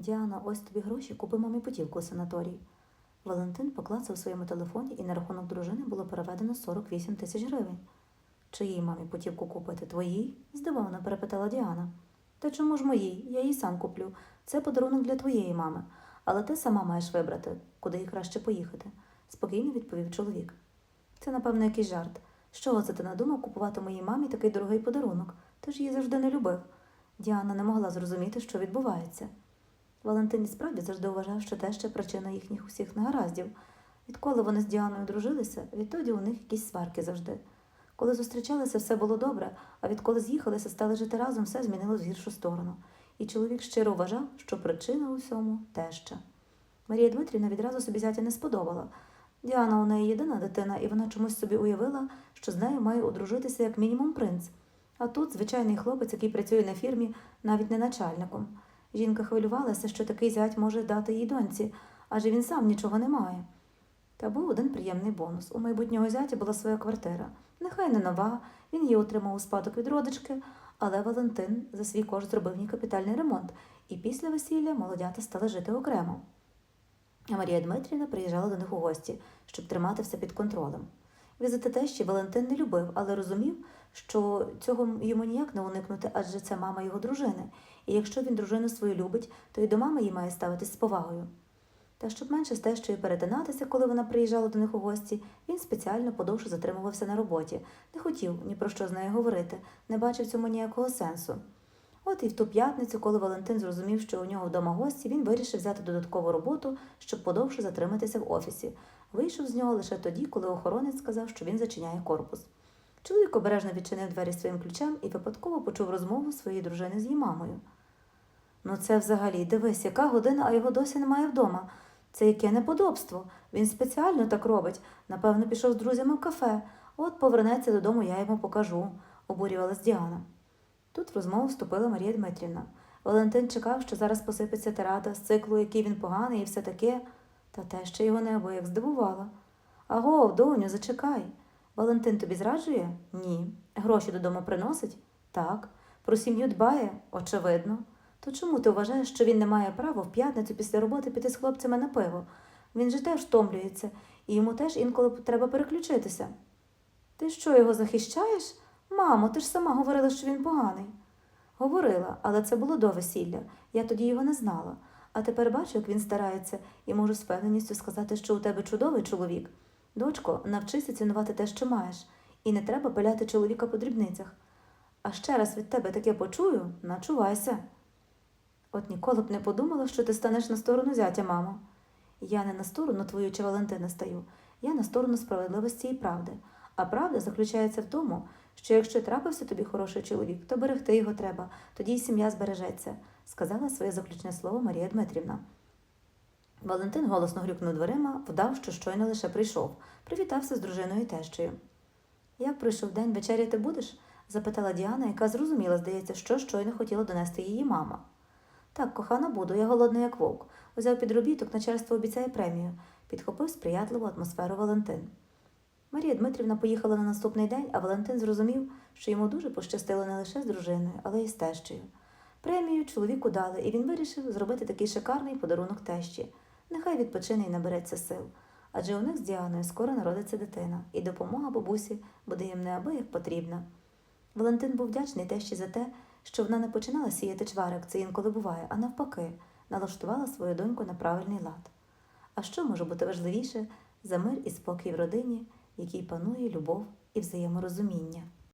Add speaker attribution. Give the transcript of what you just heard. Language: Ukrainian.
Speaker 1: Діана, ось тобі гроші, купи мамі путівку у санаторій. Валентин поклацав у своєму телефоні і на рахунок дружини було переведено 48 тисяч гривень. Чиїй мамі путівку купити? Твоїй? здивовано перепитала Діана. Та чому ж моїй? Я її сам куплю. Це подарунок для твоєї мами. Але ти сама маєш вибрати, куди їй краще поїхати, спокійно відповів чоловік. Це, напевно, якийсь жарт. Чого це ти надумав купувати моїй мамі такий дорогий подарунок? Ти ж її завжди не любив. Діана не могла зрозуміти, що відбувається. Валентин і справді завжди вважав, що те причина їхніх усіх негараздів. Відколи вони з Діаною дружилися, відтоді у них якісь сварки завжди. Коли зустрічалися, все було добре, а відколи з'їхалися, стали жити разом, все змінилось в гіршу сторону. І чоловік щиро вважав, що причина у всьому теща. Марія Дмитрівна відразу собі зятя не сподобала. Діана у неї єдина дитина, і вона чомусь собі уявила, що з нею має одружитися як мінімум принц. А тут звичайний хлопець, який працює на фірмі, навіть не начальником. Жінка хвилювалася, що такий зять може дати їй доньці, адже він сам нічого не має. Та був один приємний бонус. У майбутнього зятя була своя квартира. Нехай не нова, він її отримав у спадок від родички, але Валентин за свій кошт зробив їй капітальний ремонт, і після весілля молодята стали жити окремо. А Марія Дмитрівна приїжджала до них у гості, щоб тримати все під контролем. Візити тещі Валентин не любив, але розумів, що цього йому ніяк не уникнути, адже це мама його дружини, і якщо він дружину свою любить, то й до мами їй має ставитись з повагою. Та щоб менше з тещою перетинатися, коли вона приїжджала до них у гості, він спеціально подовше затримувався на роботі, не хотів ні про що з нею говорити, не бачив цьому ніякого сенсу. От і в ту п'ятницю, коли Валентин зрозумів, що у нього вдома гості, він вирішив взяти додаткову роботу, щоб подовше затриматися в офісі. Вийшов з нього лише тоді, коли охоронець сказав, що він зачиняє корпус. Чоловік обережно відчинив двері своїм ключем і випадково почув розмову своєї дружини з її мамою. Ну, це взагалі, дивись, яка година, а його досі немає вдома. Це яке неподобство. Він спеціально так робить. Напевно, пішов з друзями в кафе. От повернеться додому, я йому покажу, обурювалась Діана. Тут в розмову вступила Марія Дмитрівна. Валентин чекав, що зараз посипеться тирада з циклу, який він поганий, і все таке, та те ще його неабияк здивувала. Аго, доню, зачекай. Валентин тобі зраджує? Ні. Гроші додому приносить? Так. Про сім'ю дбає? Очевидно. То чому ти вважаєш, що він не має права в п'ятницю після роботи піти з хлопцями на пиво? Він же теж втомлюється, і йому теж інколи треба переключитися. Ти що, його захищаєш? Мамо, ти ж сама говорила, що він поганий. Говорила, але це було до весілля. Я тоді його не знала. А тепер бачу, як він старається, і можу з певненістю сказати, що у тебе чудовий чоловік. Дочко, навчися цінувати те, що маєш, і не треба пиляти чоловіка по дрібницях. А ще раз від тебе таке почую, начувайся. От ніколи б не подумала, що ти станеш на сторону зятя, мамо. Я не на сторону твою чи Валентина стаю, я на сторону справедливості і правди. А правда заключається в тому, що якщо трапився тобі хороший чоловік, то берегти його треба, тоді й сім'я збережеться, сказала своє заключне слово Марія Дмитрівна. Валентин голосно грюкнув дверима, вдав, що щойно лише прийшов, привітався з дружиною і тещею. Як пройшов день, вечеряти будеш? запитала Діана, яка зрозуміла, здається, що щойно хотіла донести її мама. Так, кохана, буду, я голодна, як вовк. Узяв підробіток, начальство обіцяє премію, підхопив сприятливу атмосферу Валентин. Марія Дмитрівна поїхала на наступний день, а Валентин зрозумів, що йому дуже пощастило не лише з дружиною, але й з тещею. Премію чоловіку дали, і він вирішив зробити такий шикарний подарунок тещі. Нехай відпочине і набереться сил. Адже у них з Діаною скоро народиться дитина, і допомога бабусі буде їм неабияк потрібна. Валентин був вдячний тещі за те, що вона не починала сіяти чварик, це інколи буває, а навпаки, налаштувала свою доньку на правильний лад. А що може бути важливіше за мир і спокій в родині, якій панує любов і взаєморозуміння?